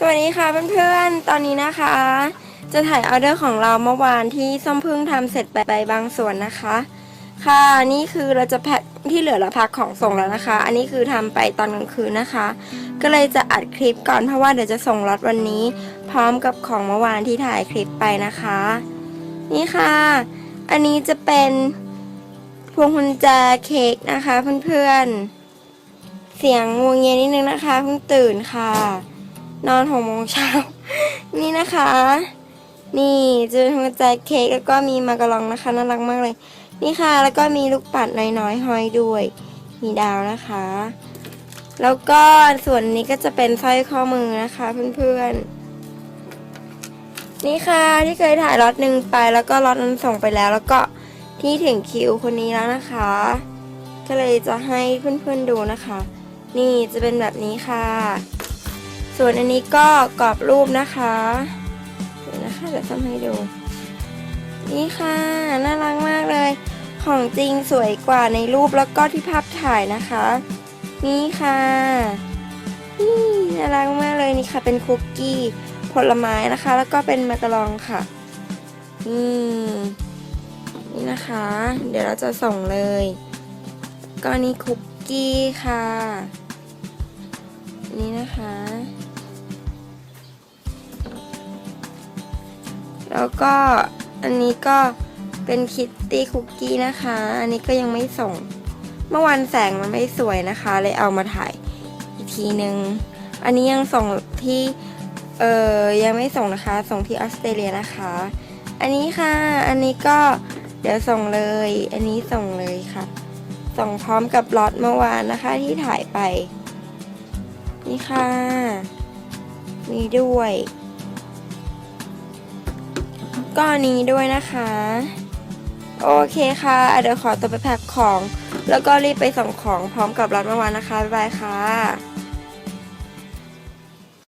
สวัสดีค่ะเพื่อนๆ ตอนนี้นะคะ จะถ่ายออเดอร์ของเราเมื่อวานที่ส้มเพึ่งทำเสร็จไปบางส่วนนะคะ ค่ะนี่คือเราจะแพ็คที่เหลือเราพักของส่งแล้วนะคะ อันนี้คือทำไปตอนกลางคืนนะคะ ก็เลยจะอัดคลิปก่อนเพราะว่าเดี๋ยวจะส่งรถวันนี้ พร้อมกับของเมื่อวานที่ถ่ายคลิปไปนะคะ นี่ค่ะ อันนี้จะเป็นพวงกุญแจเค้กนะคะเพื่อนๆ เสียงงวงเงียนิดนึงนะคะเพิ่งตื่นค่ะ นอนหกโมงเช้า นี่นะคะ นี่จะเป็นพวงกุญแจเค้กแล้วก็มีมากระลองนะคะน่ารักมากเลย นี่ค่ะ แล้วก็มีลูกปัดน้อยๆห้อยด้วย มีดาวนะคะ แล้วก็ส่วนนี้ก็จะเป็นสร้อยข้อมือนะคะเพื่อนๆ นี่ค่ะที่เคยถ่ายล็อตหนึ่งไปแล้วก็ล็อตนั้นส่งไปแล้ว แล้วก็ที่ถึงคิวคนนี้แล้วนะคะ ก็เลยจะให้เพื่อนๆดูนะคะ นี่จะเป็นแบบนี้ค่ะ ส่วนอันนี้ก็กรอบรูปนะคะเดี๋ยวนะคะเดี๋ยวทำให้ดู นี่ค่ะ น่ารักมากเลย ของจริงสวยกว่าในรูปแล้วก็ที่ภาพถ่ายนะคะ นี่ค่ะนี่น่ารักมากเลยนี่ค่ะ เป็นคุกกี้ผลไม้นะคะ แล้วก็เป็นมากะลองค่ะนี่นี่นะคะ เดี๋ยวเราจะส่งเลย ก็นี่คุกกี้ค่ะ นี่นะคะ แล้วก็อันนี้ก็เป็นคิตตี้คุกกี้นะคะ อันนี้ก็ยังไม่ส่ง เมื่อวันแสงมันไม่สวยนะคะ เลยเอามาถ่ายอีกทีหนึงอันนี้ยังส่งที่เออยังไม่ส่งนะคะ ส่งที่ออสเตรเลียนะคะ อันนี้ค่ะ อันนี้ก็เดี๋ยวส่งเลย อันนี้ส่งเลยค่ะ ส่งพร้อมกับล็อตเมื่อวานนะคะที่ถ่ายไป นี่ค่ะ มีด้วย ก็อันนี้ด้วยนะคะ โอเคค่ะเดี๋ยวขอตัวไปแพ็คของ แล้วก็รีบไปส่งของพร้อมกับรถเมื่อวานนะคะ บ๊ายบายค่ะ